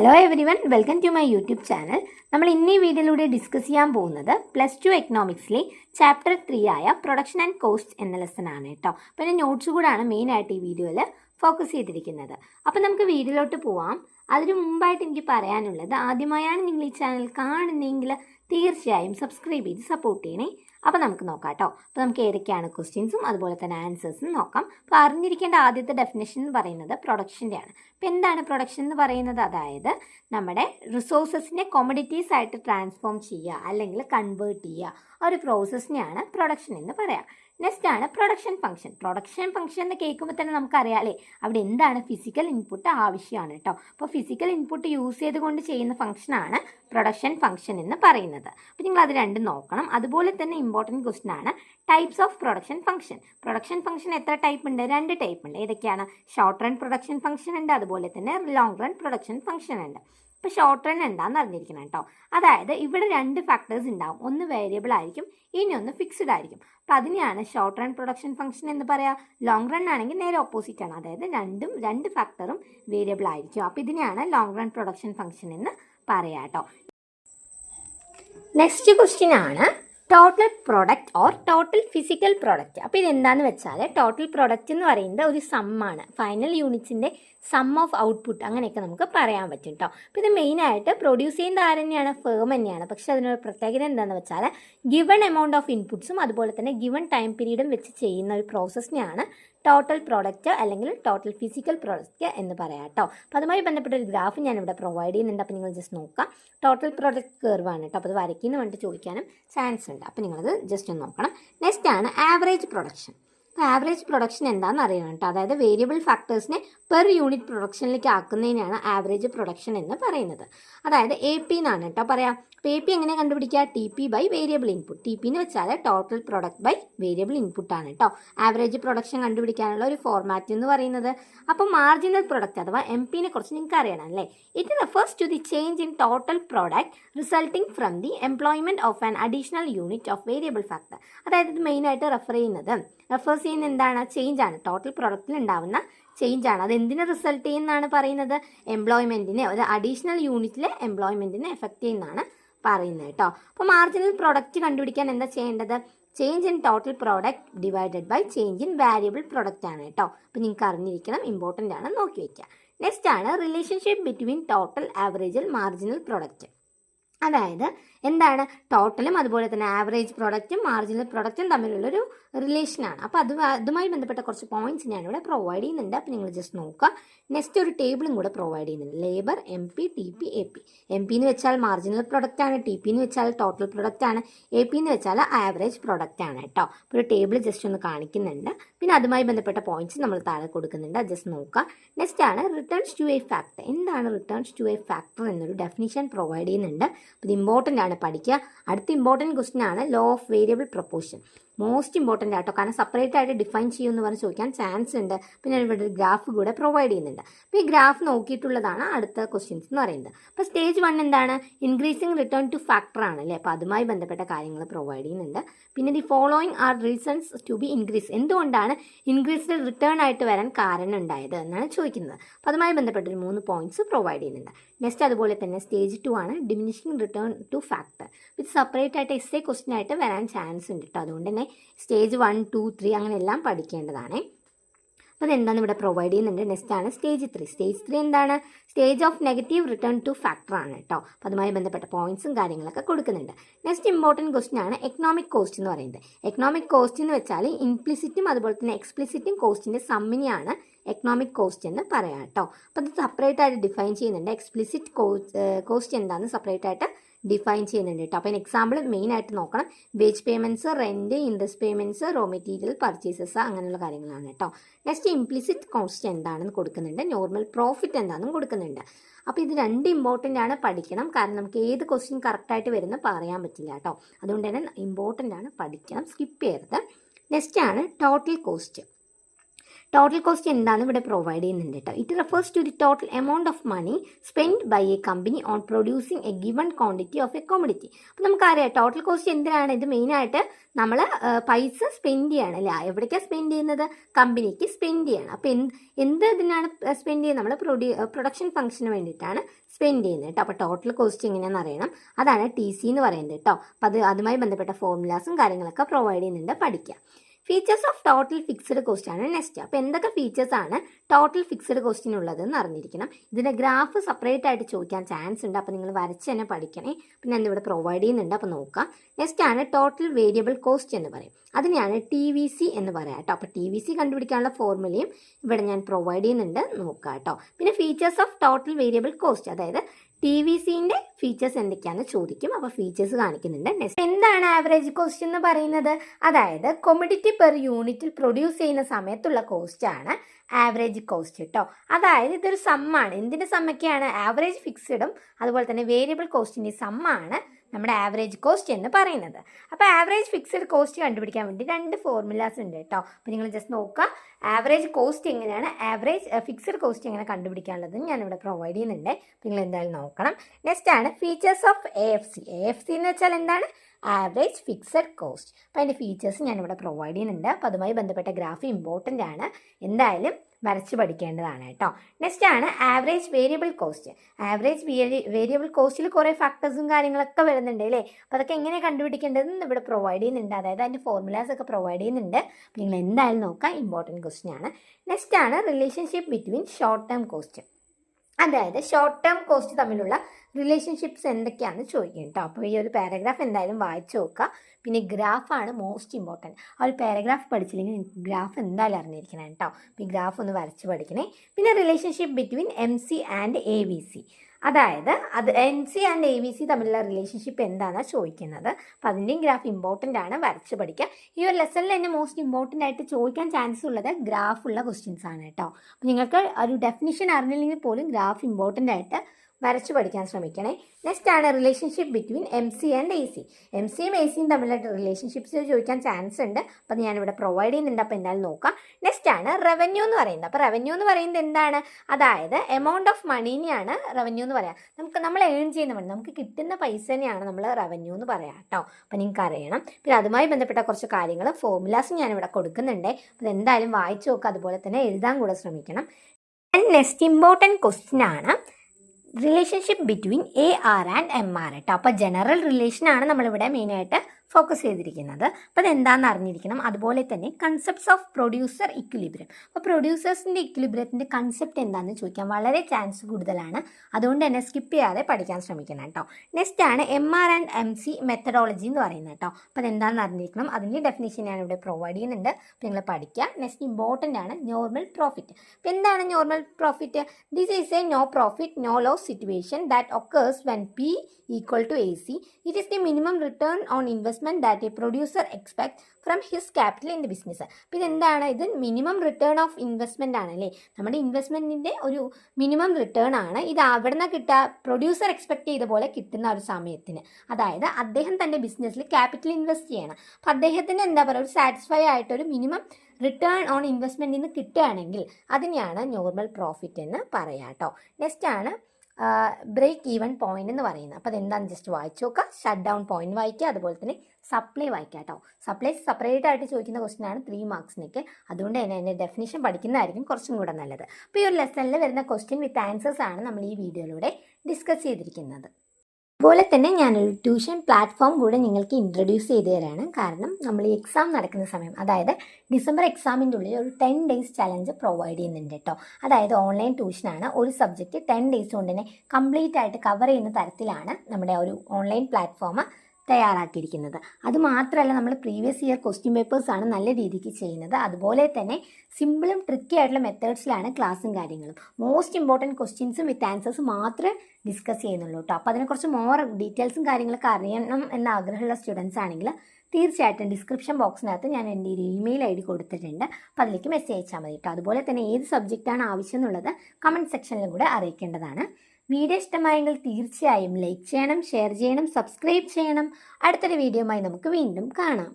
Hello everyone welcome to my YouTube channel നമ്മൾ ഇന്നീ വീഡിയോയിലൂടെ ഡിസ്കസ് ചെയ്യാൻ പോകുന്നത് പ്ലസ് ടു എക്കണോമിക്സിലെ ചാപ്റ്റർ ത്രീ ആയ പ്രൊഡക്ഷൻ ആൻഡ് കോസ്റ്റ് എന്ന ലെസൺ ആണ് കേട്ടോ. അപ്പോൾ എന്റെ നോട്ട്സ് കൂടാണ് മെയിനായിട്ട് ഈ വീഡിയോയിൽ ഫോക്കസ് ചെയ്തിരിക്കുന്നത്. അപ്പോൾ നമുക്ക് വീഡിയോയിലോട്ട് പോവാം. അതിനു മുമ്പായിട്ട് എനിക്ക് പറയാനുള്ളത് ആദ്യമായാണ് നിങ്ങൾ ഈ ചാനൽ കാണുന്നതെങ്കിൽ തീർച്ചയായും സബ്സ്ക്രൈബ് ചെയ്ത് സപ്പോർട്ട് ചെയ്യണേ. അപ്പോൾ നമുക്ക് നോക്കാം കേട്ടോ അപ്പോൾ നമുക്ക് ഏതൊക്കെയാണ് ക്വസ്റ്റ്യൻസും അതുപോലെ തന്നെ ആൻസേഴ്സും നോക്കാം. അപ്പോൾ അറിഞ്ഞിരിക്കേണ്ട ആദ്യത്തെ ഡെഫിനേഷൻ എന്ന് പറയുന്നത് പ്രൊഡക്ഷന്റെ ആണ്. അപ്പോൾ എന്താണ് പ്രൊഡക്ഷൻ എന്ന് പറയുന്നത്? അതായത് നമ്മുടെ റിസോഴ്സസിനെ കൊമഡിറ്റീസ് ആയിട്ട് ട്രാൻസ്ഫോം ചെയ്യുക അല്ലെങ്കിൽ കൺവേർട്ട് ചെയ്യുക. ആ ഒരു പ്രോസസ്സിനെയാണ് പ്രൊഡക്ഷൻ എന്ന് പറയാം. നെക്സ്റ്റ് ആണ് പ്രൊഡക്ഷൻ ഫംഗ്ഷൻ പ്രൊഡക്ഷൻ ഫംഗ്ഷൻ എന്ന് കേൾക്കുമ്പോൾ തന്നെ നമുക്കറിയാലേ അവിടെ എന്താണ് ഫിസിക്കൽ ഇൻപുട്ട് ആവശ്യമാണ് കേട്ടോ അപ്പോൾ ഫിസിക്കൽ ഇൻപുട്ട് യൂസ് ചെയ്തുകൊണ്ട് ചെയ്യുന്ന ഫംഗ്ഷനാണ് പ്രൊഡക്ഷൻ ഫംഗ്ഷൻ എന്ന് പറയുന്നത്. അപ്പോൾ നിങ്ങൾ അത് രണ്ടും നോക്കണം. അതുപോലെ തന്നെ ഇമ്പോർട്ടന്റ് ക്വസ്റ്റൻ ആണ് types of production function production function എത്ര ടൈപ്പ് ഉണ്ട്? രണ്ട് ടൈപ്പ് ഉണ്ട്. ഏതൊക്കെയാണ്? ഷോർട്ട് റൺ പ്രൊഡക്ഷൻ ഫംഗ്ഷൻ ഉണ്ട്. അതുപോലെ തന്നെ ലോങ് റൺ പ്രൊഡക്ഷൻ ഫംഗ്ഷൻ ഉണ്ട്. ഇപ്പോൾ ഷോർട്ട് റൺ എന്താണെന്ന് അറിഞ്ഞിരിക്കണം കേട്ടോ അതായത് ഇവിടെ രണ്ട് ഫാക്ടേഴ്സ് ഉണ്ടാവും. ഒന്ന് വേരിയബിൾ ആയിരിക്കും ഇനി ഒന്ന് ഫിക്സ്ഡ് ആയിരിക്കും. അപ്പം അതിനെയാണ് ഷോർട്ട് റൺ പ്രൊഡക്ഷൻ ഫംഗ്ഷൻ എന്ന് പറയാം. ലോങ് റൺ ആണെങ്കിൽ നേരെ ഓപ്പോസിറ്റ് ആണ്. അതായത് രണ്ടും രണ്ട് ഫാക്ടറും വേരിയബിൾ ആയിരിക്കും. അപ്പോൾ ഇതിനെയാണ് ലോങ് റൺ പ്രൊഡക്ഷൻ ഫംഗ്ഷൻ എന്ന് പറയാം കേട്ടോ നെക്സ്റ്റ് ക്വസ്റ്റ്യൻ ആണ് total product or total physical product അപ്പോൾ ഇതെന്താണെന്ന് വെച്ചാൽ ടോട്ടൽ പ്രൊഡക്റ്റ് എന്ന് പറയുന്നത് ഒരു സമ്മാണ് ഫൈനൽ യൂണിറ്റ്സിന്റെ സം ഓഫ് ഔട്ട്പുട്ട് അങ്ങനെയൊക്കെ നമുക്ക് പറയാൻ പറ്റും കേട്ടോ അപ്പോൾ ഇത് മെയിനായിട്ട് പ്രൊഡ്യൂസ് ചെയ്യുന്ന ആര് തന്നെയാണ് ഫേം തന്നെയാണ്. പക്ഷേ അതിനൊരു പ്രത്യേകത എന്താണെന്ന് വെച്ചാൽ ഗിവൺ എമൗണ്ട് ഓഫ് ഇൻപുട്സും അതുപോലെ തന്നെ ഗിവൺ ടൈം പീരീഡും വെച്ച് ചെയ്യുന്ന ഒരു പ്രോസസ്സിനെയാണ് ടോട്ടൽ പ്രോഡക്റ്റ് അല്ലെങ്കിൽ ടോട്ടൽ ഫിസിക്കൽ പ്രോഡക്റ്റ് എന്ന് പറയാം കേട്ടോ അപ്പോൾ അതുമായി ബന്ധപ്പെട്ട ഒരു ഗ്രാഫ് ഞാൻ ഇവിടെ പ്രൊവൈഡ് ചെയ്യുന്നുണ്ട്. അപ്പോൾ നിങ്ങൾ ജസ്റ്റ് നോക്കാം. ടോട്ടൽ പ്രോഡക്റ്റ് കർവാണ് കേട്ടോ അപ്പോൾ അത് വരയ്ക്കുന്നു വേണ്ടിയിട്ട് ചോദിക്കാനും ചാൻസ് ഉണ്ട്. അപ്പോൾ നിങ്ങളത് ജസ്റ്റ് ഒന്ന് നോക്കണം. നെക്സ്റ്റ് ആണ് ആവറേജ് പ്രൊഡക്ഷൻ അപ്പോൾ ആവറേജ് പ്രൊഡക്ഷൻ എന്താണെന്ന് അറിയണം കേട്ടോ അതായത് വേരിയബിൾ ഫാക്ടേഴ്സിനെ പെർ യൂണിറ്റ് പ്രൊഡക്ഷനിലേക്ക് ആക്കുന്നതിനാണ് ആവറേജ് പ്രൊഡക്ഷൻ എന്ന് പറയുന്നത്. അതായത് എ പി എന്നാണ് കേട്ടോ പറയാം. അപ്പോൾ എ പി എങ്ങനെ കണ്ടുപിടിക്കുക? T P by variable input T P എന്ന് വെച്ചാൽ total product by variable input ആണ് കേട്ടോ. ആവറേജ് പ്രൊഡക്ഷൻ കണ്ടുപിടിക്കാനുള്ള ഒരു ഫോർമാറ്റ് എന്ന് പറയുന്നത്. അപ്പോൾ മാർജിനൽ പ്രൊഡക്റ്റ് അഥവാ എം പിനെ കുറിച്ച് നിങ്ങൾക്ക് അറിയണം അല്ലേ? It refers to the change in total product resulting from the employment of an additional unit of variable factor അതായത് ഇത് മെയിനായിട്ട് റെഫർ ചെയ്യുന്നത്. റെഫേഴ്സ് ചെയ്യുന്ന എന്താണ്? ചേഞ്ച് ആണ്. ടോട്ടൽ പ്രൊഡക്റ്റിൽ ഉണ്ടാവുന്ന ചേഞ്ച് ആണ്. അത് എന്തിനെ റിസൾട്ട് ചെയ്യുന്നതാണ് പറയുന്നത്? എംപ്ലോയ്മെന്റിനെ ഒരു അഡീഷണൽ യൂണിറ്റിലെ എംപ്ലോയ്മെന്റിനെ എഫക്റ്റ് ചെയ്യുന്നതാണ് പറയുന്നത് കേട്ടോ. അപ്പോൾ മാർജിനൽ പ്രൊഡക്റ്റ് കണ്ടുപിടിക്കാൻ എന്താ ചെയ്യേണ്ടത്? Change in total product divided by change in variable product ആണ് കേട്ടോ. അപ്പോൾ നിങ്ങൾക്ക് അറിഞ്ഞിരിക്കണം ഇമ്പോർട്ടന്റ് ആണ് നോക്കി വയ്ക്കുക നെക്സ്റ്റ് ആണ് റിലേഷൻഷിപ്പ് ബിറ്റ്വീൻ ടോട്ടൽ ആവറേജിൽ മാർജിനൽ പ്രൊഡക്റ്റ് അതായത് എന്താണ്? ടോട്ടലും അതുപോലെ തന്നെ ആവറേജ് പ്രൊഡക്റ്റും മാർജിനൽ പ്രൊഡക്റ്റും തമ്മിലുള്ളൊരു റിലേഷനാണ് അപ്പോൾ അത് അതുമായി ബന്ധപ്പെട്ട കുറച്ച് പോയിന്റ്സ് ഞാനിവിടെ പ്രൊവൈഡ് ചെയ്യുന്നുണ്ട്. അപ്പോൾ നിങ്ങൾ ജസ്റ്റ് നോക്കുക. നെക്സ്റ്റ് ഒരു ടേബിളും കൂടെ പ്രൊവൈഡ് ചെയ്യുന്നുണ്ട്. Labour M P T P A P M P എന്ന് വെച്ചാൽ മാർജിനൽ പ്രൊഡക്റ്റ് ആണ്. ടി പി എന്ന് വെച്ചാൽ ടോട്ടൽ പ്രൊഡക്റ്റ് ആണ്. എ പി എന്ന് വെച്ചാൽ ആവറേജ് പ്രൊഡക്റ്റ് ആണ് കേട്ടോ. അപ്പോൾ ഒരു ടേബിൾ ജസ്റ്റ് ഒന്ന് കാണിക്കുന്നുണ്ട്. പിന്നെ അതുമായി ബന്ധപ്പെട്ട പോയിന്റ്സ് നമ്മൾ താഴെ കൊടുക്കുന്നുണ്ട്. ജസ്റ്റ് നോക്കുക. നെക്സ്റ്റ് ആണ് റിട്ടേൺസ് ടു എ ഫാക്ടർ എന്താണ് റിട്ടേൺസ് ടു എ ഫാക്ടർ എന്നൊരു ഡെഫിനിഷൻ പ്രൊവൈഡ് ചെയ്യുന്നുണ്ട്. ഇത് ഇമ്പോർട്ടന്റ് ആണ് പഠിക്കുക. അടുത്ത ഇമ്പോർട്ടന്റ് ക്വസ്റ്റ്യൻ ആണ് law of variable proportion most important ആട്ടോ. കാരണം സെപ്പറേറ്റ് ആയിട്ട് ഡിഫൈൻ ചെയ്യുമെന്ന് പറഞ്ഞ് ചോദിക്കാൻ ചാൻസ് ഉണ്ട്. പിന്നെ ഇവിടെ ഒരു ഗ്രാഫ് കൂടെ പ്രൊവൈഡ് ചെയ്യുന്നുണ്ട്. അപ്പോൾ ഈ ഗ്രാഫ് നോക്കിയിട്ടുള്ളതാണ് അടുത്ത ക്വസ്റ്റ്യൻസ് എന്ന് പറയുന്നത്. അപ്പോൾ സ്റ്റേജ് വൺ എന്താണ്? ഇൻക്രീസിങ് റിട്ടേൺ ടു ഫാക്ടർ ആണ് അല്ലേ? അപ്പോൾ അതുമായി ബന്ധപ്പെട്ട കാര്യങ്ങൾ പ്രൊവൈഡ് ചെയ്യുന്നുണ്ട്. പിന്നെ the following are reasons to be increase എന്തുകൊണ്ടാണ് ഇൻക്രീസ്ഡ് റിട്ടേൺ ആയിട്ട് വരാൻ കാരണം ഉണ്ടായത് എന്നാണ് ചോദിക്കുന്നത്. അപ്പോൾ അതുമായി ബന്ധപ്പെട്ട ഒരു മൂന്ന് പോയിന്റ്സ് പ്രൊവൈഡ് ചെയ്യുന്നുണ്ട്. നെക്സ്റ്റ് അതുപോലെ തന്നെ സ്റ്റേജ് ടു ആണ് ഡിമിനിഷിംഗ് റിട്ടേൺ ടു ഫാക്ടർ ഇത് സെപ്പറേറ്റ് ആയിട്ട് എസ് ക്വസ്റ്റ്യൻ ആയിട്ട് വരാൻ ചാൻസ് ഉണ്ട് കേട്ടോ അതുകൊണ്ട് തന്നെ സ്റ്റേജ് വൺ ടു ത്രീ അങ്ങനെ എല്ലാം പഠിക്കേണ്ടതാണ്. അപ്പോൾ അതെന്താണ് ഇവിടെ പ്രൊവൈഡ് ചെയ്യുന്നുണ്ട്? നെക്സ്റ്റ് ആണ് സ്റ്റേജ് ത്രീ സ്റ്റേജ് ത്രീ എന്താണ്? Stage of negative return to factor ആണ് കേട്ടോ അപ്പോൾ അതുമായി ബന്ധപ്പെട്ട പോയിന്റ്സും കാര്യങ്ങളൊക്കെ കൊടുക്കുന്നുണ്ട്. നെക്സ്റ്റ് ഇമ്പോർട്ടന്റ് ക്വസ്റ്റ്യൻ ആണ് എക്കണോമിക് കോസ്റ്റ് എന്ന് പറയുന്നത്. എക്കണോമിക് കോസ്റ്റ് എന്ന് വെച്ചാൽ ഇംപ്ലിസിറ്റും അതുപോലെ തന്നെ എക്സ്പ്ലിസിറ്റും കോസ്റ്റിന്റെ സമ്മിനിയാണ് എക്കണോമിക് കോസ്റ്റ് എന്ന് പറയാം കേട്ടോ അപ്പോൾ അത് സെപ്പറേറ്റ് ആയിട്ട് ഡിഫൈൻ ചെയ്യുന്നുണ്ട്. എക്സ്പ്ലിസിറ്റ് കോസ്റ്റ് എന്താണെന്ന് സെപ്പറേറ്റ് ആയിട്ട് ഡിഫൈൻ ചെയ്യുന്നുണ്ട് കേട്ടോ അപ്പോൾ എക്സാമ്പിൾ മെയിൻ ആയിട്ട് നോക്കണം. Wage payments rent interest payments raw material purchases അങ്ങനെയുള്ള കാര്യങ്ങളാണ് കേട്ടോ നെക്സ്റ്റ് ഇംപ്ലിസിറ്റ് കോസ്റ്റ് എന്താണെന്ന് കൊടുക്കുന്നുണ്ട്. നോർമൽ പ്രോഫിറ്റ് എന്താണെന്നും കൊടുക്കുന്നുണ്ട്. അപ്പോൾ ഇത് രണ്ട് ഇമ്പോർട്ടന്റ് ആണ് പഠിക്കണം. കാരണം നമുക്ക് ഏത് ക്വസ്റ്റ്യൻ കറക്റ്റായിട്ട് വരുന്ന പറയാൻ പറ്റില്ല കേട്ടോ അതുകൊണ്ട് തന്നെ ഇമ്പോർട്ടന്റ് ആണ് പഠിക്കണം. സ്കിപ്പ് ചെയ്യരുത്. നെക്സ്റ്റ് ആണ് ടോട്ടൽ കോസ്റ്റ് ടോട്ടൽ കോസ്റ്റ് എന്താണ് ഇവിടെ പ്രൊവൈഡ് ചെയ്യുന്നുണ്ട് കേട്ടോ it refers to the total amount of money spend by a company on producing a given quantity of a commodity അപ്പം നമുക്കറിയാം ടോട്ടൽ കോസ്റ്റ് എന്തിനാണ്? ഇത് മെയിനായിട്ട് നമ്മൾ പൈസ സ്പെൻഡ് ചെയ്യണം അല്ലേ? എവിടേക്കാണ് സ്പെൻഡ് ചെയ്യുന്നത്? കമ്പനിക്ക് സ്പെൻഡ് ചെയ്യണം. അപ്പോൾ എന്ത് എന്ത് ഇതിനാണ് സ്പെൻഡ് ചെയ്യുന്നത്? നമ്മൾ പ്രൊഡ്യൂ പ്രൊഡക്ഷൻ ഫംഗ്ഷന് വേണ്ടിയിട്ടാണ് സ്പെൻഡ് ചെയ്യുന്നത് കേട്ടോ അപ്പോൾ ടോട്ടൽ കോസ്റ്റ് എങ്ങനെയാണെന്ന് അറിയണം. അതാണ് ടി സി എന്ന് പറയുന്നത് കേട്ടോ അപ്പോൾ അത് അതുമായി ബന്ധപ്പെട്ട ഫോർമുലാസും കാര്യങ്ങളൊക്കെ പ്രൊവൈഡ് ചെയ്യുന്നുണ്ട് പഠിക്കുക features of total fixed cost ആണ് നെക്സ്റ്റ് അപ്പോൾ എന്തൊക്കെ ഫീച്ചേഴ്സ് ആണ് ടോട്ടൽ ഫിക്സ്ഡ് കോസ്റ്റിനുള്ളത് എന്ന് അറിഞ്ഞിരിക്കണം. ഇതിന്റെ ഗ്രാഫ് സെപ്പറേറ്റ് ആയിട്ട് ചോദിക്കാൻ ചാൻസ് ഉണ്ട്. അപ്പോൾ നിങ്ങൾ വരച്ച് തന്നെ പഠിക്കണേ. പിന്നെ ഞാൻ ഇവിടെ പ്രൊവൈഡ് ചെയ്യുന്നുണ്ട്. അപ്പോൾ നോക്കാം. നെക്സ്റ്റ് ആണ് ടോട്ടൽ വേരിയബിൾ കോസ്റ്റ് എന്ന് പറയും. അതിനെയാണ് ടി വി സി എന്ന് പറയാം കേട്ടോ. അപ്പോൾ ടി വി സി കണ്ടുപിടിക്കാനുള്ള ഫോർമുലയും ഇവിടെ ഞാൻ പ്രൊവൈഡ് ചെയ്യുന്നുണ്ട്. നോക്കാം കേട്ടോ. പിന്നെ features of total variable cost അതായത് ടി വി സിന്റെ ഫീച്ചേഴ്സ് എന്തൊക്കെയാണെന്ന് ചോദിക്കും. അപ്പോൾ ഫീച്ചേഴ്സ് കാണിക്കുന്നുണ്ട്. നെക്സ്റ്റ് എന്താണ് ആവറേജ് കോസ്റ്റ് എന്ന് പറയുന്നത്? അതായത് കൊമഡിറ്റി പെർ യൂണിറ്റിൽ പ്രൊഡ്യൂസ് ചെയ്യുന്ന സമയത്തുള്ള കോസ്റ്റ് ആണ് ആവറേജ് കോസ്റ്റ് കേട്ടോ അതായത് ഇതൊരു സമ്മാണ് എന്തിന്റെ സമ്മൊക്കെയാണ് ആവറേജ് ഫിക്സ്ഡും അതുപോലെ തന്നെ വേരിയബിൾ കോസ്റ്റിന്റെ സമ്മാണ് നമ്മുടെ ആവറേജ് കോസ്റ്റ് എന്ന് പറയുന്നത്. അപ്പോൾ ആവറേജ് ഫിക്സഡ് കോസ്റ്റ് കണ്ടുപിടിക്കാൻ വേണ്ടി രണ്ട് ഫോർമുലാസ് ഉണ്ട് കേട്ടോ. അപ്പോൾ നിങ്ങൾ ജസ്റ്റ് നോക്കുക. ആവറേജ് കോസ്റ്റ് എങ്ങനെയാണ്? ആവറേജ് ഫിക്സഡ് കോസ്റ്റ് എങ്ങനെ കണ്ടുപിടിക്കാനുള്ളത് ഞാനിവിടെ പ്രൊവൈഡ് ചെയ്യുന്നുണ്ട്. നിങ്ങൾ എന്തായാലും നോക്കണം. നെക്സ്റ്റ് ആണ് features of A F C A F C എന്ന് വെച്ചാൽ എന്താണ്? ആവറേജ് ഫിക്സഡ് കോസ്റ്റ് അപ്പോൾ അതിന്റെ ഫീച്ചേഴ്സ് ഞാനിവിടെ പ്രൊവൈഡ് ചെയ്യുന്നുണ്ട്. അപ്പോൾ അതുമായി ബന്ധപ്പെട്ട ഗ്രാഫ് ഇമ്പോർട്ടന്റ് ആണ്. എന്തായാലും വരച്ച് പഠിക്കേണ്ടതാണ് കേട്ടോ. നെക്സ്റ്റ് ആണ് average variable cost average variable കോസ്റ്റിൽ കുറേ ഫാക്ടേഴ്സും കാര്യങ്ങളൊക്കെ വരുന്നുണ്ട് അല്ലേ? അപ്പോൾ അതൊക്കെ എങ്ങനെ കണ്ടുപിടിക്കേണ്ടതെന്ന് ഇവിടെ പ്രൊവൈഡ് ചെയ്യുന്നുണ്ട്. അതായത് അതിന്റെ ഫോർമുലാസ് ഒക്കെ പ്രൊവൈഡ് ചെയ്യുന്നുണ്ട്. നിങ്ങൾ എന്തായാലും നോക്കുക. ഇമ്പോർട്ടന്റ് ക്വസ്റ്റ്യൻ ആണ്. നെക്സ്റ്റ് ആണ് relationship between short term cost അതായത് ഷോർട്ട് ടേം കോസ്റ്റ് തമ്മിലുള്ള റിലേഷൻഷിപ്സ് എന്തൊക്കെയാണെന്ന് ചോദിക്കും കേട്ടോ അപ്പോൾ ഈ ഒരു പാരഗ്രാഫ് എന്തായാലും വായിച്ചു നോക്കുക. പിന്നെ ഗ്രാഫാണ് മോസ്റ്റ് ഇമ്പോർട്ടന്റ് ആ ഒരു പാരഗ്രാഫ് പഠിച്ചില്ലെങ്കിൽ ഗ്രാഫ് എന്തായാലും അറിഞ്ഞിരിക്കണം കേട്ടോ ഈ ഗ്രാഫ് ഒന്ന് വരച്ച് പഠിക്കണേ. പിന്നെ relationship between M C and A V C അതായത് അത് N C and A V C തമ്മിലുള്ള റിലേഷൻഷിപ്പ് എന്താണെന്നാണ് ചോദിക്കുന്നത്. അപ്പോൾ അതിന്റെയും ഗ്രാഫ് ഇമ്പോർട്ടന്റ് ആണ് വരച്ച് പഠിക്കുക ഈ ഒരു ലെസണിൽ തന്നെ മോസ്റ്റ് ഇമ്പോർട്ടന്റ് ആയിട്ട് ചോദിക്കാൻ ചാൻസ് ഉള്ളത് ഗ്രാഫ് ഉള്ള ക്വസ്റ്റ്യൻസ് ആണ് കേട്ടോ. അപ്പോൾ നിങ്ങൾക്ക് ഒരു ഡെഫിനിഷൻ അറിഞ്ഞില്ലെങ്കിൽ പോലും ഗ്രാഫ് ഇമ്പോർട്ടന്റ് ആയിട്ട് വരച്ച് പഠിക്കാൻ ശ്രമിക്കണേ. നെക്സ്റ്റ് ആണ് relationship between M C and A C M സിയും എ സിയും തമ്മിലുള്ള റിലേഷൻഷിപ്പ്സ് ചോദിക്കാൻ ചാൻസ് ഉണ്ട്. അപ്പം ഞാനിവിടെ പ്രൊവൈഡ് ചെയ്യുന്നുണ്ട്. അപ്പോൾ എന്തായാലും നോക്കാം. നെക്സ്റ്റ് ആണ് റവന്യൂ എന്ന് പറയുന്നത്. അപ്പോൾ റവന്യൂ എന്ന് പറയുന്നത് എന്താണ്? അതായത് എമൗണ്ട് ഓഫ് മണീനെയാണ് റവന്യൂ എന്ന് പറയാം. നമുക്ക് നമ്മൾ ഏൺ ചെയ്യുന്ന മണി നമുക്ക് കിട്ടുന്ന പൈസനെയാണ് നമ്മൾ റവന്യൂ എന്ന് പറയാം കേട്ടോ അപ്പം നിങ്ങൾക്ക് അറിയണം. പിന്നെ അതുമായി ബന്ധപ്പെട്ട കുറച്ച് കാര്യങ്ങൾ ഫോർമുലാസ് ഞാനിവിടെ കൊടുക്കുന്നുണ്ട്. അപ്പോൾ എന്തായാലും വായിച്ചു നോക്കുക അതുപോലെ തന്നെ എഴുതാൻ കൂടെ ശ്രമിക്കണം. നെക്സ്റ്റ് ഇമ്പോർട്ടന്റ് ക്വസ്റ്റ്യൻ ആണ്. Relationship between A R and M R കേട്ടോ അപ്പോൾ ജനറൽ റിലേഷനാണ് നമ്മളിവിടെ മെയിനായിട്ട് ഫോക്കസ് ചെയ്തിരിക്കുന്നത്. അപ്പോൾ അതെന്താണെന്ന് അറിഞ്ഞിരിക്കണം. അതുപോലെ തന്നെ കൺസെപ്റ്റ്സ് ഓഫ് പ്രൊഡ്യൂസർ ഇക്വിലിബ്രിയം അപ്പോൾ പ്രൊഡ്യൂസേഴ്സിന്റെ ഇക്വിലിബ്രിയത്തിന്റെ കൺസെപ്റ്റ് എന്താണെന്ന് ചോദിക്കാൻ വളരെ ചാൻസ് കൂടുതലാണ്. അതുകൊണ്ട് തന്നെ സ്കിപ്പ് ചെയ്യാതെ പഠിക്കാൻ ശ്രമിക്കണം കേട്ടോ. നെക്സ്റ്റ് ആണ് M R and M C methodology എന്ന് പറയുന്നത് കേട്ടോ. അപ്പോൾ അതെന്താണെന്ന് അറിഞ്ഞിരിക്കണം. അതിന്റെ ഡെഫിനേഷൻ ഞാൻ ഇവിടെ പ്രൊവൈഡ് ചെയ്യുന്നുണ്ട്. അപ്പോൾ നിങ്ങൾ പഠിക്കുക. നെക്സ്റ്റ് ഇമ്പോർട്ടന്റ് ആണ് നോർമൽ പ്രോഫിറ്റ് അപ്പോൾ എന്താണ് normal profit this is a no profit no loss situation that occurs when P equal to A C it is the minimum return on investment that a producer expect from his capital in the business അപ്പോൾ ഇതെന്താണ്? ഇത് minimum return of investment ആണ് അല്ലേ? നമ്മുടെ ഇൻവെസ്റ്റ്മെന്റിന്റെ ഒരു minimum return ആണ്. ഇത് അവിടെ നിന്ന് കിട്ടുക പ്രൊഡ്യൂസർ എക്സ്പെക്ട് ചെയ്ത പോലെ കിട്ടുന്ന ഒരു സമയത്തിന്. അതായത് അദ്ദേഹം തന്റെ ബിസിനസ്സിൽ ക്യാപിറ്റൽ ഇൻവെസ്റ്റ് ചെയ്യണം. അപ്പോൾ അദ്ദേഹത്തിന് എന്താ പറയുക? ഒരു സാറ്റിസ്ഫൈ ആയിട്ടൊരു മിനിമം റിട്ടേൺ ഓൺ ഇൻവെസ്റ്റ്മെന്റിൽ നിന്ന് കിട്ടുകയാണെങ്കിൽ അതിനെയാണ് നോർമൽ പ്രോഫിറ്റ് എന്ന് പറയാം കേട്ടോ നെക്സ്റ്റ് ആണ് ബ്രേക്ക് ഈവൻ പോയിന്റ് എന്ന് പറയുന്നത്. അപ്പോൾ അതെന്താണെന്ന് ജസ്റ്റ് വായിച്ചു നോക്കുക. ഷട്ട് ഡൗൺ പോയിന്റ് വായിക്കുക. അതുപോലെ തന്നെ സപ്ലൈ വായിക്കുക കേട്ടോ. സപ്ലൈ സെപ്പറേറ്റ് ആയിട്ട് ചോദിക്കുന്ന ക്വസ്റ്റൻ ആണ് ത്രീ മാർക്സിനൊക്കെ അതുകൊണ്ട് തന്നെ അതിന്റെ ഡെഫിനേഷൻ പഠിക്കുന്നതായിരിക്കും കുറച്ചും കൂടെ നല്ലത്. അപ്പോൾ ഈ ഒരു ലെസണിൽ വരുന്ന ക്വസ്റ്റ്യൻ വിത്ത് ആൻസേഴ്സ് ആണ് നമ്മൾ ഈ വീഡിയോയിലൂടെ ഡിസ്കസ് ചെയ്തിരിക്കുന്നത്. അതുപോലെ തന്നെ ഞാനൊരു ട്യൂഷൻ പ്ലാറ്റ്ഫോം കൂടെ നിങ്ങൾക്ക് ഇൻട്രൊഡ്യൂസ് ചെയ്ത് തരാണ്. കാരണം നമ്മൾ ഈ എക്സാം നടക്കുന്ന സമയം അതായത് ഡിസംബർ എക്സാമിന്റെ ഉള്ളിൽ ഒരു ടെൻ ഡേയ്സ് ചലഞ്ച് പ്രൊവൈഡ് ചെയ്യുന്നുണ്ട് കേട്ടോ അതായത് ഓൺലൈൻ ട്യൂഷനാണ് ഒരു സബ്ജക്റ്റ് ടെൻ ഡേയ്സ് കൊണ്ട് തന്നെ കംപ്ലീറ്റ് ആയിട്ട് കവർ ചെയ്യുന്ന തരത്തിലാണ് നമ്മുടെ ഒരു ഓൺലൈൻ പ്ലാറ്റ്ഫോം തയ്യാറാക്കിയിരിക്കുന്നത്. അതുമാത്രമല്ല നമ്മൾ പ്രീവിയസ് ഇയർ ക്വസ്റ്റ്യൻ പേപ്പേഴ്സാണ് നല്ല രീതിക്ക് ചെയ്യുന്നത്. അതുപോലെ തന്നെ സിമ്പിളും ട്രിക്കി ആയിട്ടുള്ള മെത്തേഡ്സിലാണ് ക്ലാസ്സും കാര്യങ്ങളും. മോസ്റ്റ് ഇമ്പോർട്ടന്റ് ക്വസ്റ്റ്യൻസും വിത്ത് ആൻസേഴ്സ് മാത്രമേ ഡിസ്കസ് ചെയ്യുന്നുള്ളൂ കേട്ടോ അപ്പോൾ അതിനെക്കുറിച്ച് മോർ ഡീറ്റെയിൽസും കാര്യങ്ങളൊക്കെ അറിയണം എന്ന ആഗ്രഹമുള്ള സ്റ്റുഡൻസ് ആണെങ്കിൽ തീർച്ചയായിട്ടും ഡിസ്ക്രിപ്ഷൻ ബോക്സിനകത്ത് ഞാൻ എന്റെ ഒരു ഇമെയിൽ ഐ ഡി കൊടുത്തിട്ടുണ്ട്. അപ്പോൾ അതിലേക്ക് മെസ്സേജ് അയച്ചാൽ മതി കേട്ടോ അതുപോലെ തന്നെ ഏത് സബ്ജക്റ്റാണ് ആവശ്യം എന്നുള്ളത് കമന്റ് സെക്ഷനിലും കൂടെ അറിയിക്കേണ്ടതാണ്. വീഡിയോ ഇഷ്ടമായെങ്കിൽ തീർച്ചയായും ലൈക്ക് ചെയ്യണം ഷെയർ ചെയ്യണം സബ്സ്ക്രൈബ് ചെയ്യണം. അടുത്തൊരു വീഡിയോയുമായി നമുക്ക് വീണ്ടും കാണാം.